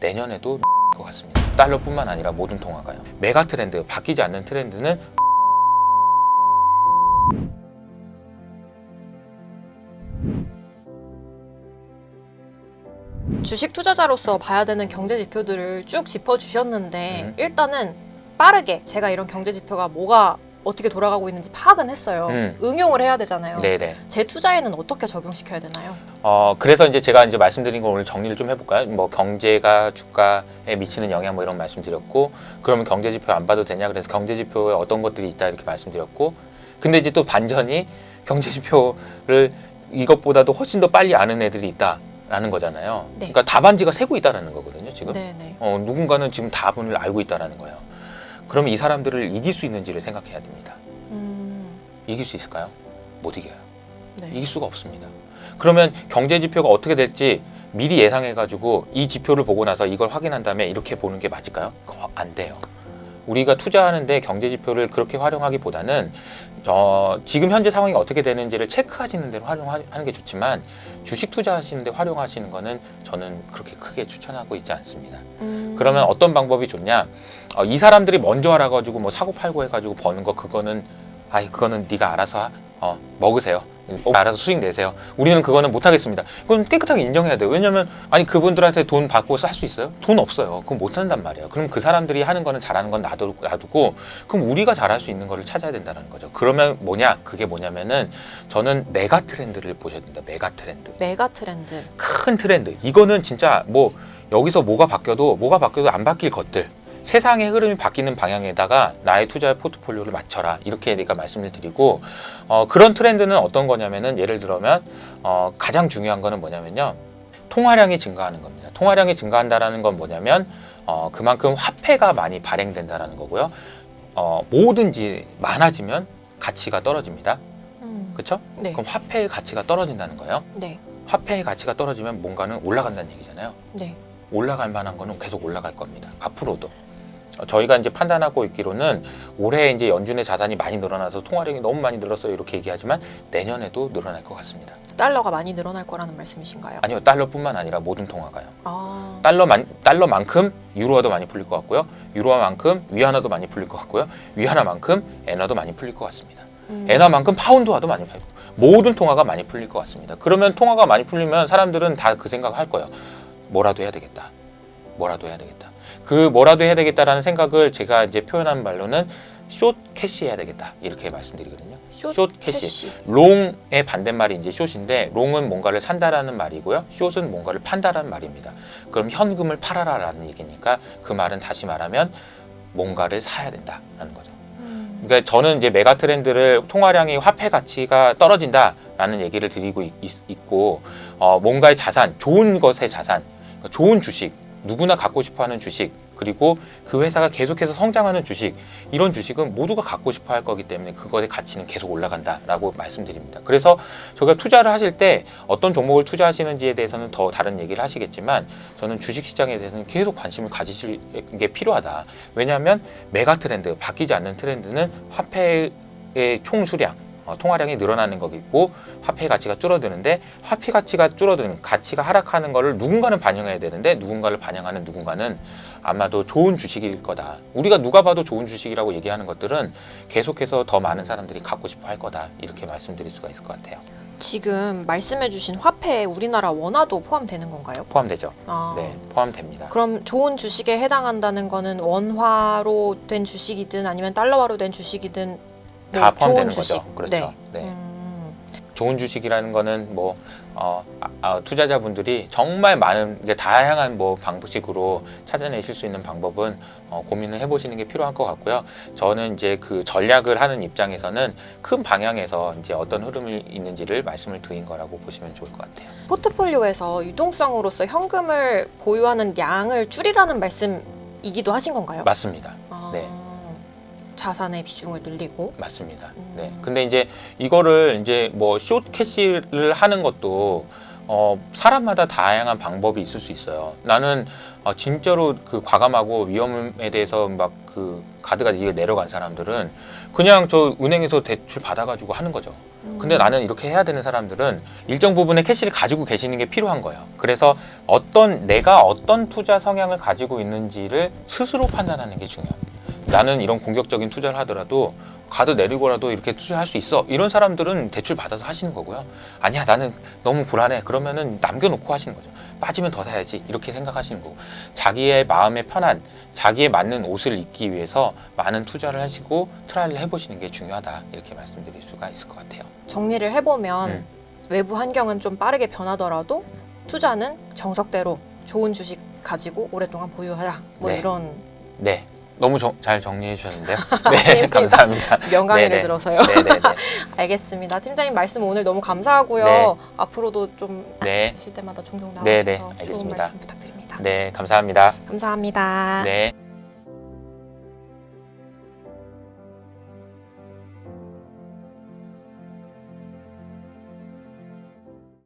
내년에도 것 같습니다. 달러뿐만 아니라 모든 통화가요. 메가 트렌드, 바뀌지 않는 트렌드는 주식 투자자로서 봐야 되는 경제 지표들을 쭉 짚어 주셨는데 음. 일단은 빠르게 제가 이런 경제 지표가 뭐가 어떻게 돌아가고 있는지 파악은 했어요. 음. 응용을 해야 되잖아요. 네네. 제 투자에는 어떻게 적용시켜야 되나요? 어 그래서 이제 제가 이제 말씀드린 걸 오늘 정리를 좀 해볼까요? 뭐 경제가 주가에 미치는 영향 뭐 이런 말씀드렸고 그러면 경제 지표 안 봐도 되냐? 그래서 경제 지표에 어떤 것들이 있다 이렇게 말씀드렸고 근데 이제 또 반전이 경제 지표를 이것보다도 훨씬 더 빨리 아는 애들이 있다 라는 거잖아요. 네. 그러니까 답안지가 세고 있다라는 거거든요. 지금 네네. 어, 누군가는 지금 답을 알고 있다라는 거예요. 그럼 이 사람들을 이길 수 있는지를 생각해야 됩니다. 음, 이길 수 있을까요? 못 이겨요. 네. 이길 수가 없습니다. 그러면 경제 지표가 어떻게 될지 미리 예상해 가지고 이 지표를 보고 나서 이걸 확인한 다음에 이렇게 보는 게 맞을까요? 그거 안 돼요. 우리가 투자하는데 경제 지표를 그렇게 활용하기보다는 어, 지금 현재 상황이 어떻게 되는지를 체크하시는 대로 활용하는 게 좋지만 주식 투자하시는 데 활용하시는 거는 저는 그렇게 크게 추천하고 있지 않습니다. 음, 그러면 어떤 방법이 좋냐? 어, 이 사람들이 먼저 알아가지고 뭐 사고 팔고 해가지고 버는 거 그거는 아이 그거는 네가 알아서 하- 어, 먹으세요. 어, 알아서 수익 내세요. 우리는 그거는 못 하겠습니다. 그건 깨끗하게 인정해야 돼요. 왜냐면 아니 그분들한테 돈 받고 할 수 있어요? 돈 없어요. 그럼 못 한단 말이에요. 그럼 그 사람들이 하는 거는 잘하는 건 놔두고, 놔두고 그럼 우리가 잘할 수 있는 거를 찾아야 된다는 거죠. 그러면 뭐냐? 그게 뭐냐면은 저는 메가 트렌드를 보셔야 된다. 메가 트렌드. 메가 트렌드. 큰 트렌드. 이거는 진짜 뭐 여기서 뭐가 바뀌어도 뭐가 바뀌어도 안 바뀔 것들. 세상의 흐름이 바뀌는 방향에다가 나의 투자 포트폴리오를 맞춰라. 이렇게 내가 말씀을 드리고 어, 그런 트렌드는 어떤 거냐면은 예를 들면 어, 가장 중요한 거는 뭐냐면요. 통화량이 증가하는 겁니다. 통화량이 증가한다라는 건 뭐냐면 어, 그만큼 화폐가 많이 발행된다라는 거고요. 어, 뭐든지 많아지면 가치가 떨어집니다. 음, 그렇죠? 네. 그럼 화폐의 가치가 떨어진다는 거예요. 네. 화폐의 가치가 떨어지면 뭔가는 올라간다는 얘기잖아요. 네. 올라갈 만한 거는 계속 올라갈 겁니다. 앞으로도. 어, 저희가 이제 판단하고 있기로는 올해 이제 연준의 자산이 많이 늘어나서 통화량이 너무 많이 늘었어요. 이렇게 얘기하지만 내년에도 늘어날 것 같습니다. 달러가 많이 늘어날 거라는 말씀이신가요? 아니요, 달러뿐만 아니라 모든 통화가요. 아, 달러만 달러만큼 유로화도 많이 풀릴 것 같고요. 유로화만큼 위안화도 많이 풀릴 것 같고요. 위안화만큼 엔화도 많이 풀릴 것 같습니다. 음, 엔화만큼 파운드화도 많이 풀리고 모든 통화가 많이 풀릴 것 같습니다. 그러면 통화가 많이 풀리면 사람들은 다 그 생각을 할 거예요. 뭐라도 해야 되겠다. 뭐라도 해야 되겠다. 그 뭐라도 해야 되겠다라는 생각을 제가 이제 표현한 말로는 숏 캐시 해야 되겠다. 이렇게 말씀드리거든요. 숏, 숏 캐시. 롱의 반대말이 이제 숏인데 롱은 뭔가를 산다라는 말이고요. 숏은 뭔가를 판다라는 말입니다. 그럼 현금을 팔아라라는 얘기니까 그 말은 다시 말하면 뭔가를 사야 된다라는 거죠. 음, 그러니까 저는 이제 메가 트렌드를 통화량이 화폐 가치가 떨어진다라는 얘기를 드리고 있, 고 어, 뭔가의 자산, 좋은 것의 자산, 그러니까 좋은 주식, 누구나 갖고 싶어하는 주식, 그리고 그 회사가 계속해서 성장하는 주식, 이런 주식은 모두가 갖고 싶어 할 거기 때문에 그것의 가치는 계속 올라간다라고 말씀드립니다. 그래서 저희가 투자를 하실 때 어떤 종목을 투자하시는지에 대해서는 더 다른 얘기를 하시겠지만 저는 주식 시장에 대해서는 계속 관심을 가지실 게 필요하다. 왜냐하면 메가 트렌드, 바뀌지 않는 트렌드는 화폐의 총 수량, 어, 통화량이 늘어나는 거겠고 화폐 가치가 줄어드는데 화폐 가치가 줄어드는 가치가 하락하는 거를 누군가는 반영해야 되는데 누군가를 반영하는 누군가는 아마도 좋은 주식일 거다. 우리가 누가 봐도 좋은 주식이라고 얘기하는 것들은 계속해서 더 많은 사람들이 갖고 싶어 할 거다. 이렇게 말씀드릴 수가 있을 것 같아요. 지금 말씀해주신 화폐에 우리나라 원화도 포함되는 건가요? 포함되죠. 아, 네, 포함됩니다. 그럼 좋은 주식에 해당한다는 거는 원화로 된 주식이든 아니면 달러화로 된 주식이든 뭐 다 포함되는. 거죠. 그렇죠. 네. 네. 음, 좋은 주식이라는 거는 뭐 어, 아, 아, 투자자분들이 정말 많은 이게 다양한 뭐 방식으로 찾아내실 수 있는 방법은 어, 고민을 해보시는 게 필요할 것 같고요. 저는 이제 그 전략을 하는 입장에서는 큰 방향에서 이제 어떤 흐름이 있는지를 말씀을 드린 거라고 보시면 좋을 것 같아요. 포트폴리오에서 유동성으로서 현금을 보유하는 양을 줄이라는 말씀이기도 하신 건가요? 맞습니다. 아, 네. 자산의 비중을 늘리고. 맞습니다. 음. 네. 근데 이제 이거를 이제 뭐 숏 캐시를 하는 것도 어, 사람마다 다양한 방법이 있을 수 있어요. 나는 어, 진짜로 그 과감하고 위험에 대해서 막 그 가드가 이게 내려간 사람들은 그냥 저 은행에서 대출 받아가지고 하는 거죠. 음. 근데 나는 이렇게 해야 되는 사람들은 일정 부분의 캐시를 가지고 계시는 게 필요한 거예요. 그래서 어떤 내가 어떤 투자 성향을 가지고 있는지를 스스로 판단하는 게 중요합니다. 나는 이런 공격적인 투자를 하더라도 가드 내리고라도 이렇게 투자할 수 있어. 이런 사람들은 대출 받아서 하시는 거고요. 아니야, 나는 너무 불안해. 그러면은 남겨놓고 하시는 거죠. 빠지면 더 사야지. 이렇게 생각하시는 거고. 자기의 마음에 편한, 자기에 맞는 옷을 입기 위해서 많은 투자를 하시고 트라이를 해보시는 게 중요하다. 이렇게 말씀드릴 수가 있을 것 같아요. 정리를 해보면 음. 외부 환경은 좀 빠르게 변하더라도 투자는 정석대로 좋은 주식 가지고 오랫동안 보유하라. 뭐 네. 이런 네. 너무 정- 잘 정리해 주셨는데요. 네. 감사합니다. 명강의를 네네. 들어서요. 네네네. 알겠습니다. 팀장님 말씀 오늘 너무 감사하고요. 네. 앞으로도 좀 네. 하실 때마다 종종 나와주셔서 네, 네. 좋은 알겠습니다. 말씀 부탁드립니다. 네, 감사합니다. 감사합니다. 네.